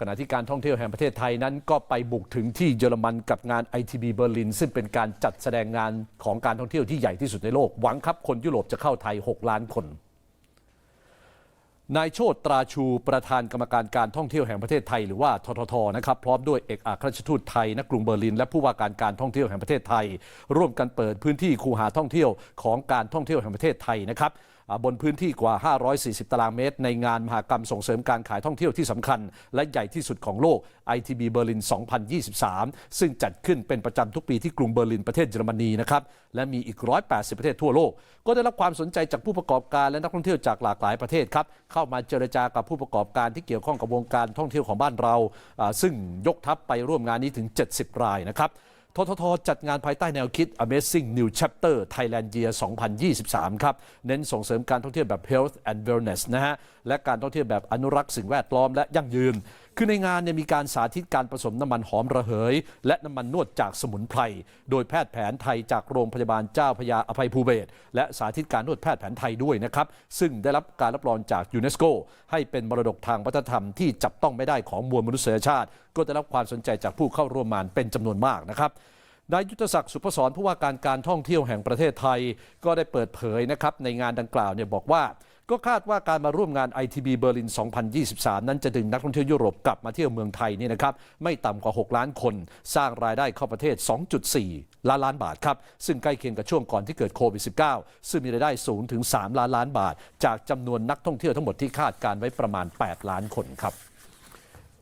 ขณะที่การท่องเที่ยวแห่งประเทศไทยนั้นก็ไปบุกถึงที่เยอรมันกับงาน ITB เบอร์ลินซึ่งเป็นการจัดแสดงงานของการท่องเที่ยวที่ใหญ่ที่สุดในโลก หวังครับคนยุโรปจะเข้าไทย 6 ล้านคน นายโชตตราชูประธานกรรมการการท่องเที่ยวแห่งประเทศไทยหรือว่าทททนะครับพร้อมด้วยเอกอัครราชทูตไทยณกรุงเบอร์ลิน และผู้ว่าการการท่องเที่ยวแห่งประเทศไทย ร่วมกันเปิดพื้นที่คูหาท่องเที่ยวของการท่องเที่ยวแห่งประเทศไทยนะครับ บนพื้นที่กว่า 540 ตารางเมตร ในงานมหกรรมส่งเสริมการขายท่องเที่ยวที่สำคัญ และใหญ่ที่สุดของโลก ITB เบอร์ลิน 2023 ซึ่งจัดขึ้นเป็นประจำทุกปีที่กรุงเบอร์ลินประเทศเยอรมนีนะครับ และมีอีก 180 ประเทศทั่วโลก ก็ได้รับความสนใจจากผู้ประกอบการและนักท่องเที่ยวจากหลากหลายประเทศครับ เข้ามาเจรจากับผู้ประกอบการที่เกี่ยวข้องกับวงการท่องเที่ยวของบ้านเราอ่าซึ่งยกทัพไปร่วมงานนี้ถึง 70 รายนะครับ ทททจัดงานภายใต้แนวคิด Amazing New Chapter Thailand Year 2023 ครับ เน้นส่งเสริมการท่องเที่ยวแบบ Health and Wellness นะฮะ และการท่องเที่ยวแบบอนุรักษ์สิ่งแวดล้อมและยั่งยืน คือในงานเนี่ยมีการสาธิตการผสมน้ำมันหอมระเหย และน้ำมันนวดจากสมุนไพร โดยแพทย์แผนไทยจากโรงพยาบาลเจ้าพยาอภัยภูเบศรและสาธิตการนวดแพทย์แผนไทยด้วยนะครับ ซึ่งได้รับการรับรองจากยูเนสโกให้เป็นมรดกทางวัฒนธรรมที่จับต้องไม่ได้ของมวลมนุษยชาติ ก็ได้รับความสนใจจากผู้เข้าร่วมงานเป็นจำนวนมากนะครับ นายยุทธศักดิ์สุพศรผู้ว่าการการท่องเที่ยวแห่งประเทศไทย ก็ได้เปิดเผยนะครับในงานดังกล่าวเนี่ยบอกว่า ก็คาดว่าการมาร่วมงาน ITB เบอร์ลิน 2023 นั้นจะดึงนักท่องเที่ยวยุโรปกลับมาเที่ยวเมืองไทยนี่นะครับไม่ต่ำกว่า 6 ล้านคน สร้างรายได้เข้าประเทศ 2.4 ล้านล้านบาทครับ ซึ่งใกล้เคียงกับช่วงก่อนที่เกิดโควิด -19 ซึ่งมีรายได้สูงถึง 3 ล้านล้านบาท จากจำนวนนักท่องเที่ยวทั้งหมดที่คาดการไว้ประมาณ 8 ล้านคนครับ